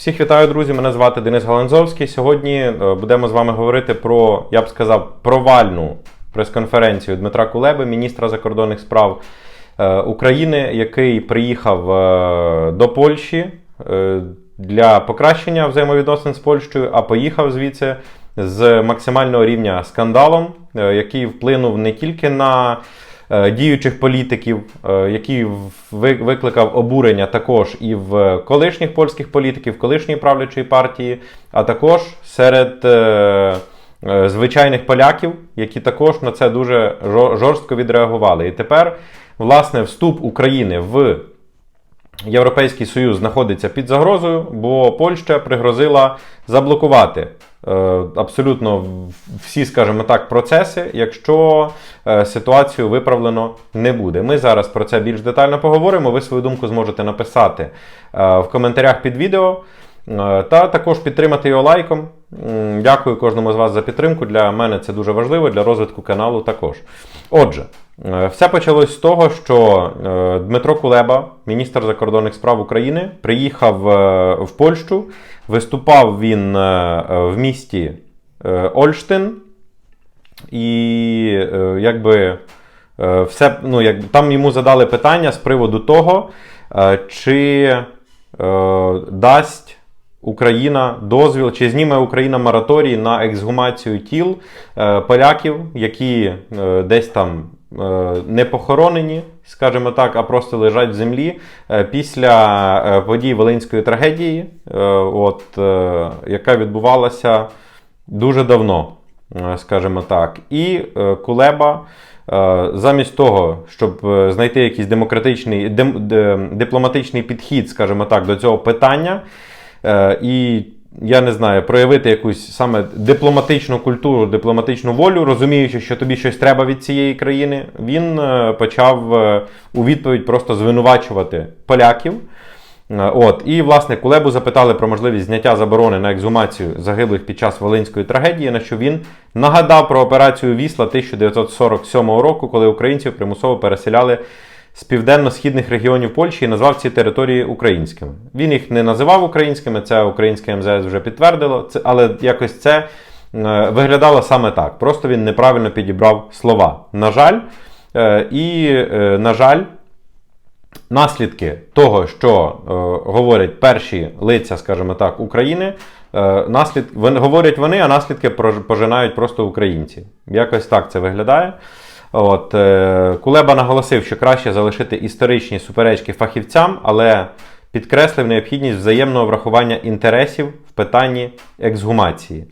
Всіх вітаю, друзі! Мене звати Денис Галанзовський. Сьогодні е, будемо з вами говорити про, я б сказав, провальну прес-конференцію Дмитра Кулеби, міністра закордонних справ е, України, який приїхав е, до Польщі для покращення взаємовідносин з Польщею, а поїхав звідси з максимального рівня скандалом, який вплинув не тільки на діючих політиків, які який ви- викликав обурення також і в колишніх польських політиків, колишньої правлячої партії, а також серед е, е, звичайних поляків, які також на це дуже жорстко відреагували. І тепер, власне, вступ України в Європейський Союз знаходиться під загрозою, бо Польща пригрозила заблокувати е, абсолютно всі, скажімо так, процеси, якщо е, ситуацію виправлено не буде. Ми зараз про це більш детально поговоримо. Ви свою думку зможете написати е, в коментарях під відео. Е, Та також підтримати його лайком. Дякую кожному з вас за підтримку. Для мене це дуже важливо, для розвитку каналу також. Отже, е, все почалось з того, що е, Дмитро Кулеба, міністр закордонних справ України, приїхав в Польщу. Виступав він в місті Ольштин. І якби все, ну, як, там йому задали питання з приводу того, чи дасть Україна дозвіл, чи зніме Україна мораторій на ексгумацію тіл е, поляків, які е, десь там е, не похоронені, скажімо так, а просто лежать в землі е, після е, подій Волинської трагедії, е, от, е, яка відбувалася дуже давно, е, скажімо так. І е, Кулеба. е, Замість того, щоб е, знайти якийсь демократичний дем- де- дипломатичний підхід, скажімо так, до цього питання, і я не знаю, проявити якусь саме дипломатичну культуру, дипломатичну волю, розуміючи, що тобі щось треба від цієї країни, він е, почав е, у відповідь просто звинувачувати поляків. Е, От, і власне Кулебу запитали про можливість зняття заборони на ексгумацію загиблих під час Волинської трагедії, на що він нагадав про операцію Вісла 1947 року, коли українців примусово переселяли з південно-східних регіонів Польщі і назвав ці території українськими. Він їх не називав українськими, це українське МЗС вже підтвердило, але якось це е, виглядало саме так. Просто він неправильно підібрав слова. На жаль, е, і е, на жаль. Наслідки того, що говорять перші лиця, скажімо так, України, наслід... говорять вони, а наслідки пожинають просто українці. Якось так це виглядає. От, е, Кулеба наголосив, що краще залишити історичні суперечки фахівцям, але підкреслив необхідність взаємного врахування інтересів в питанні ексгумації.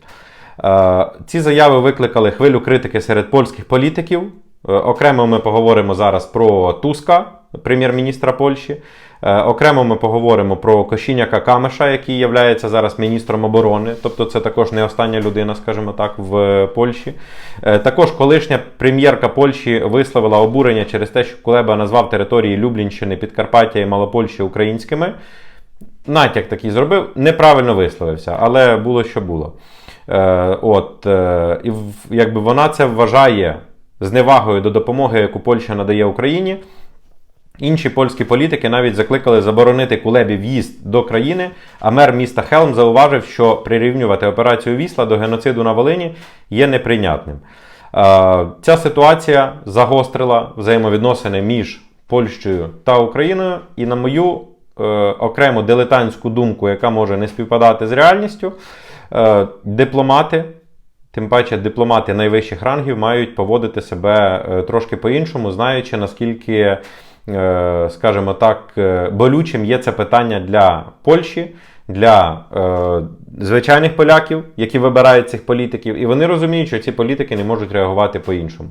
Е, Ці заяви викликали хвилю критики серед польських політиків. Е, Окремо ми поговоримо зараз про Туска, прем'єр-міністра Польщі. Е, Окремо ми поговоримо про Кошіняка Камеша, який є зараз міністром оборони. Тобто це також не остання людина, скажімо так, в Польщі. Е, Також колишня прем'єрка Польщі висловила обурення через те, що Кулеба назвав території Люблінщини, Підкарпаття і Малопольщі українськими натяк такий зробив, неправильно висловився, але було що було. Е, от, е, і якби вона це вважає зневагою до допомоги, яку Польща надає Україні. Інші польські політики навіть закликали заборонити Кулебі в'їзд до країни, а мер міста Хелм зауважив, що прирівнювати операцію Вісла до геноциду на Волині є неприйнятним. Е, Ця ситуація загострила взаємовідносини між Польщею та Україною, і, на мою е, окрему дилетантську думку, яка може не співпадати з реальністю, е, дипломати. Тим паче дипломати найвищих рангів мають поводити себе е, трошки по-іншому, знаючи наскільки, скажімо так, е, болючим є це питання для Польщі, для е, звичайних поляків, які вибирають цих політиків, і вони розуміють, що ці політики не можуть реагувати по-іншому.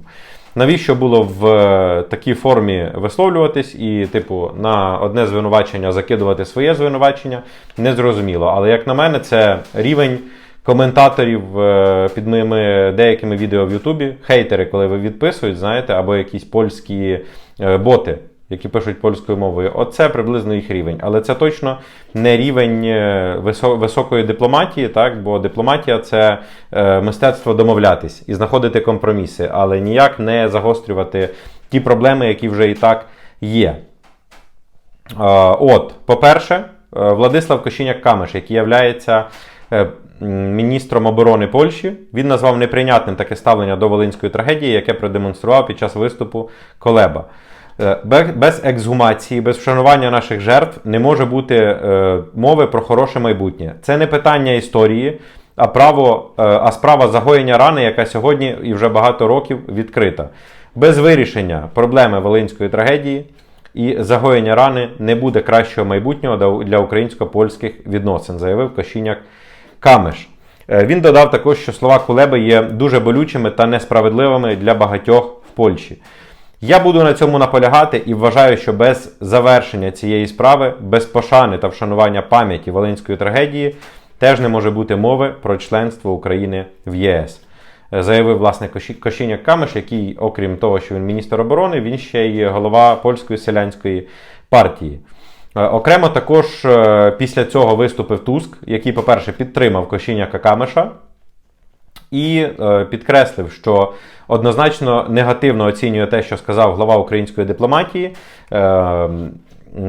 Навіщо було в е, такій формі висловлюватись і, типу, на одне звинувачення закидувати своє звинувачення, незрозуміло. Але як на мене, це рівень коментаторів е, під моїми деякими відео в Ютубі, хейтери, коли ви відписують, знаєте, або якісь польські е, боти, які пишуть польською мовою. Оце приблизно їх рівень. Але це точно не рівень е, високої дипломатії, так? бо дипломатія це е, мистецтво домовлятись і знаходити компроміси, але ніяк не загострювати ті проблеми, які вже і так є. Е, От, по-перше, Владислав Кошіняк-Камеш, який являється міністром оборони Польщі. Він назвав неприйнятним таке ставлення до волинської трагедії, яке продемонстрував під час виступу Колеба. Е, бе- Без ексгумації, без вшанування наших жертв не може бути е, мови про хороше майбутнє. Це не питання історії, а право, е, а справа загоєння рани, яка сьогодні і вже багато років відкрита. Без вирішення проблеми волинської трагедії і загоєння рани не буде кращого майбутнього для- для українсько-польських відносин, заявив Кошіняк Камеш. Він додав також, що слова Кулеби є дуже болючими та несправедливими для багатьох в Польщі. Я буду на цьому наполягати і вважаю, що без завершення цієї справи, без пошани та вшанування пам'яті волинської трагедії, теж не може бути мови про членство України в ЄС. Е, Заявив власне Коші- Кошіняк Камеш, який, окрім того, що він міністр оборони, він ще й голова польської селянської партії. Е, Окремо також е, після цього виступив Туск, який, по-перше, підтримав Кошіняка Камеша, і е, підкреслив, що однозначно негативно оцінює те, що сказав глава української дипломатії, е,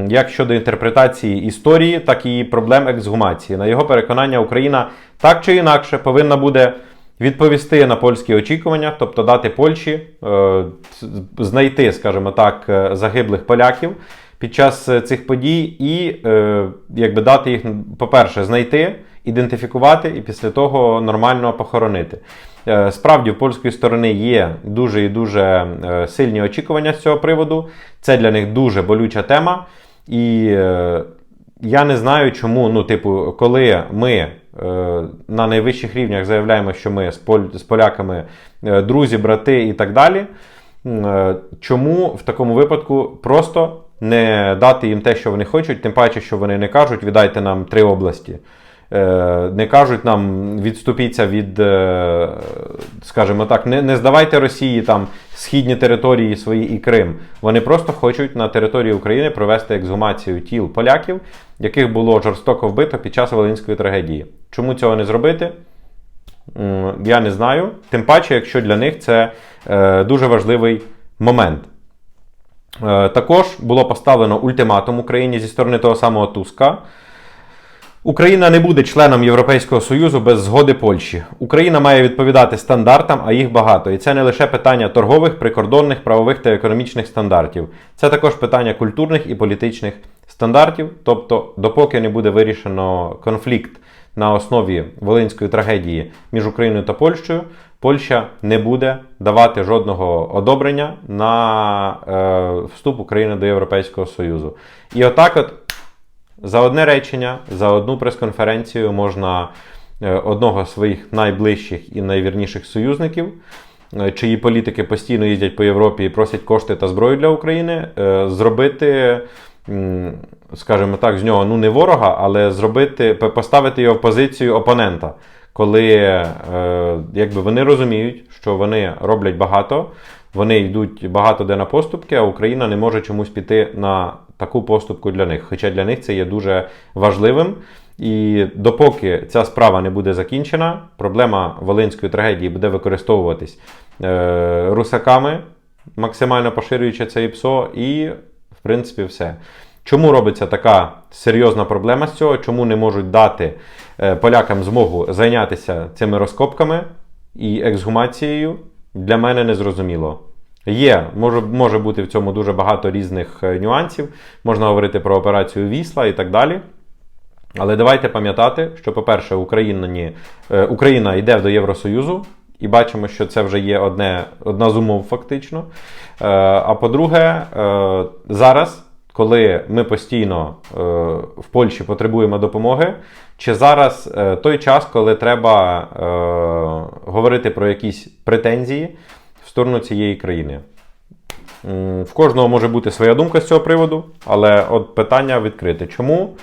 як щодо інтерпретації історії, так і проблем ексгумації. На його переконання, Україна так чи інакше повинна буде відповісти на польські очікування, тобто дати Польщі е, знайти, скажімо так, е, загиблих поляків під час е, цих подій і е, якби дати їх, по-перше, знайти, ідентифікувати і після того нормально похоронити. Е, Справді, в польської сторони є дуже і дуже е, сильні очікування з цього приводу. Це для них дуже болюча тема. І е, я не знаю, чому, ну, типу, коли ми на найвищих рівнях заявляємо, що ми з, поль, з поляками друзі, брати і так далі. Чому в такому випадку просто не дати їм те, що вони хочуть, тим паче, що вони не кажуть, віддайте нам три області. Е, Не кажуть нам відступіться від, е, скажімо так, не, не здавайте Росії там східні території свої і Крим. Вони просто хочуть на території України провести ексгумацію тіл поляків, яких було жорстоко вбито під час Волинської трагедії. Чому цього не зробити? Я не знаю. Тим паче, якщо для них це е, дуже важливий момент. Е, Також було поставлено ультиматум Україні зі сторони того самого Туска. Україна не буде членом Європейського Союзу без згоди Польщі. Україна має відповідати стандартам, а їх багато. І це не лише питання торгових, прикордонних, правових та економічних стандартів. Це також питання культурних і політичних стандартів. Тобто, допоки не буде вирішено конфлікт на основі волинської трагедії між Україною та Польщею, Польща не буде давати жодного одобрення на е, вступ України до Європейського Союзу. І отак, от за одне речення, за одну прес-конференцію можна е, одного з своїх найближчих і найвірніших союзників, е, чиї політики постійно їздять по Європі і просять кошти та зброю для України, е, зробити, скажімо так, з нього ну не ворога, але зробити, поставити його в позицію опонента. Коли е, якби вони розуміють, що вони роблять багато, вони йдуть багато де на поступки, а Україна не може чомусь піти на таку поступку для них. Хоча для них це є дуже важливим. І допоки ця справа не буде закінчена, проблема волинської трагедії буде використовуватись е, русаками, максимально поширюючи це ІПСО, і, в принципі, все. Чому робиться така серйозна проблема з цього? Чому не можуть дати е, полякам змогу зайнятися цими розкопками і ексгумацією? Для мене не зрозуміло. Є, може, може бути в цьому дуже багато різних е, нюансів. Можна говорити про операцію Вісла і так далі. Але давайте пам'ятати, що, по-перше, Україна, е, Україна йде до Євросоюзу, і бачимо, що це вже є одне, одна з умов, фактично. А по-друге, зараз, коли ми постійно е, в Польщі потребуємо допомоги, чи зараз е, той час, коли треба е, говорити про якісь претензії в сторону цієї країни? В кожного може бути своя думка з цього приводу, але от питання відкрите. Чому?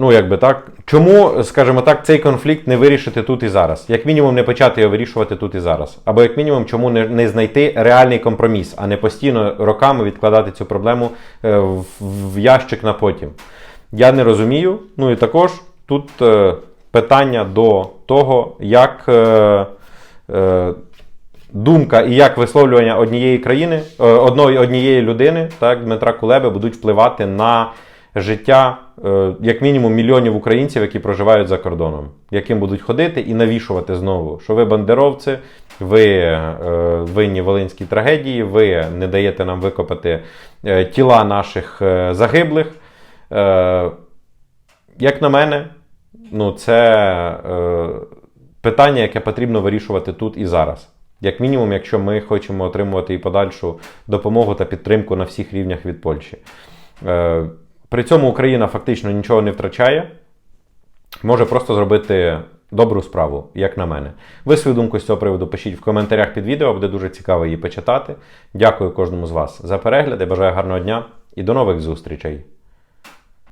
Ну, якби так. Чому, скажімо так, цей конфлікт не вирішити тут і зараз? Як мінімум, не почати його вирішувати тут і зараз. Або як мінімум, чому не, не знайти реальний компроміс, а не постійно роками відкладати цю проблему е, в, в ящик на потім. Я не розумію. Ну і також тут е, питання до того, як. Е, е, думка і як висловлювання однієї країни, е, одної, однієї людини, так, Дмитра Кулеби, будуть впливати на життя, як мінімум, мільйонів українців, які проживають за кордоном, яким будуть ходити і навішувати знову, що ви бандеровці, ви е, винні волинській трагедії, ви не даєте нам викопати е, тіла наших е, загиблих. Е, як на мене, ну, це е, питання, яке потрібно вирішувати тут і зараз. Як мінімум, якщо ми хочемо отримувати і подальшу допомогу та підтримку на всіх рівнях від Польщі. При цьому Україна фактично нічого не втрачає, може просто зробити добру справу, як на мене. Ви свою думку з цього приводу пишіть в коментарях під відео, буде дуже цікаво її почитати. Дякую кожному з вас за перегляд, і бажаю гарного дня і до нових зустрічей!